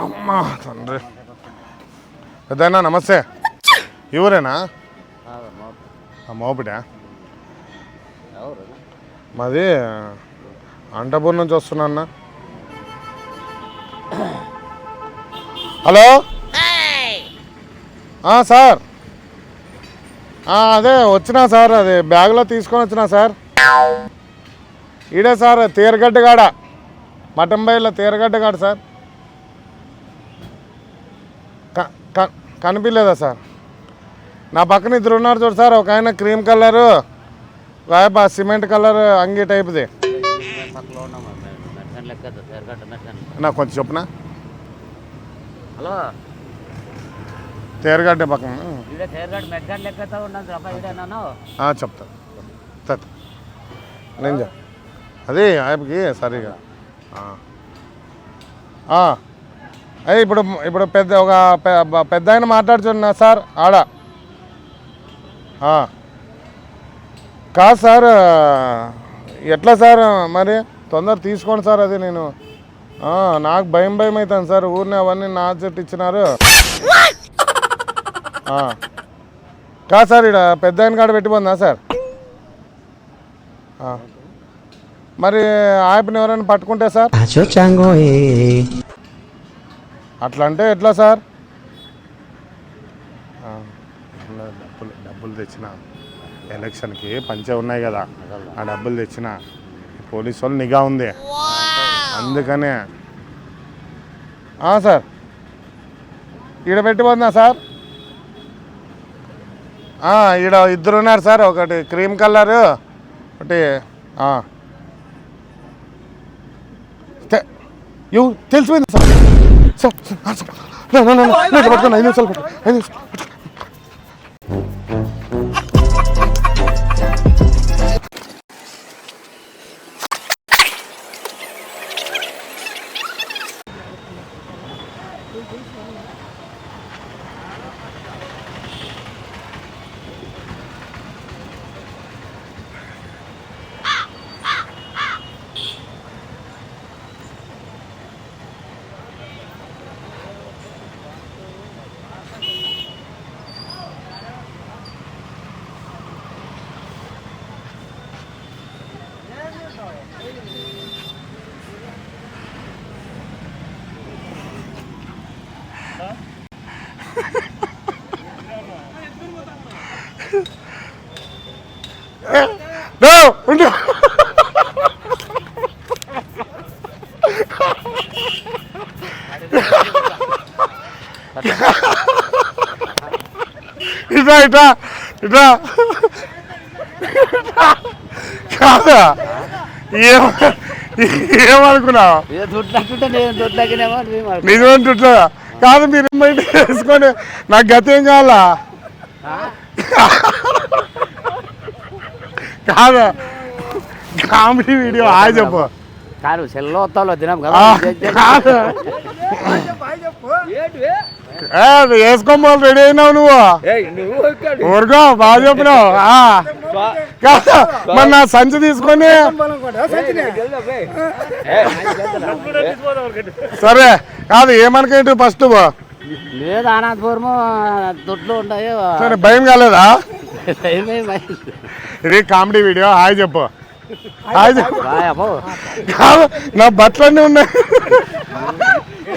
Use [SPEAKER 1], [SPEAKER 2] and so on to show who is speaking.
[SPEAKER 1] అమ్మా తండ్రి. పెద్దయినా నమస్తే. ఎవరేనా? మోపిడా మాది అంటపూర్ నుంచి వస్తున్నా అన్న. హలో? సార్. అదే వచ్చినా సార్ అది బ్యాగ్లో తీసుకొని వచ్చినా సార్. ఈడే సార్ తీరగడ్డ కాడ మటంబైలో తీరగడ్డ కాడ సార్. కనిపించలేదా సార్? నా పక్కన ఇద్దరు ఉన్నారు చూడు సార్ ఒక ఆయన క్రీమ్ కలరు రాయబా సిమెంట్ కలర్ అంగి టైప్ది. నాకు కొంచెం చెప్పునా?
[SPEAKER 2] హలో.
[SPEAKER 1] తీరగడ్డ పక్కన. చెప్తా. నేను అది ఆయనకి సరిగా. ఆ. అయ్యి ఇప్పుడు ఇప్పుడు పెద్ద ఒక పెద్ద ఆయన మాట్లాడుతున్నా సార్ ఆడ. కాదు సార్ ఎట్లా సార్ మరి? తొందర తీసుకోండి సార్ అది నేను. నాకు భయం భయం అవుతాను సార్ ఊరిని అవన్నీ నా చెట్టు ఇచ్చినారు. కాదు సార్ ఇక్కడ పెద్ద ఆయన కాడ పెట్టిపోందా సార్? మరి ఆయపని ఎవరైనా పట్టుకుంటే సార్? అట్లా అంటే ఎట్లా సార్? డబ్బులు డబ్బులు తెచ్చిన. ఎలక్షన్కి పంచే ఉన్నాయి కదా. ఆ డబ్బులు తెచ్చిన. పోలీసు వాళ్ళు నిఘా ఉంది. అందుకనే. సార్. ఈడ పెట్టిపోతుందా సార్? ఈడ ఇద్దరు ఉన్నారు సార్. ఒకటి క్రీమ్ కలర్ ఒకటి తెలిసిపోయింది సార్? సార్ సార్, ఆ, సార్ నా, నా, నా, నా, నా, ఇట్లా పట్టుకోండి, ఐదు నిమిషాలు పట్టు, ఐదు నిమిషాలు ఉండు. ఇట్రా ఇట్రా ఇట్రా కాదా ఏం ఏమనుకున్నావు
[SPEAKER 2] ఇదే దుడ్లకుంటే
[SPEAKER 1] కాదు మీరు మైండ్ వేసుకొని నాకు గతి ఏం కావాలా? కాదా. కామెడీ వీడియో ఆ చెప్పు.
[SPEAKER 2] కాదు సెల్లో వస్తాలో తినాం కదా.
[SPEAKER 1] వేసుకోమోలు రెడీ అయినావు నువ్వు. ఊరుకో బాగా చెప్పినావు. ఆ. కాదు మరి నా సంచి తీసుకొని సరే కాదు ఏమనుకుంటు ఫస్ట్
[SPEAKER 2] లేదు అనంతపురము దుడ్లు ఉంటాయి.
[SPEAKER 1] సరే భయం కాలేదా. ఇది కామెడీ వీడియో హాయ్ చెప్పు. హాయ్ చెప్పు. నా బట్టలన్నీ ఉన్నాయి.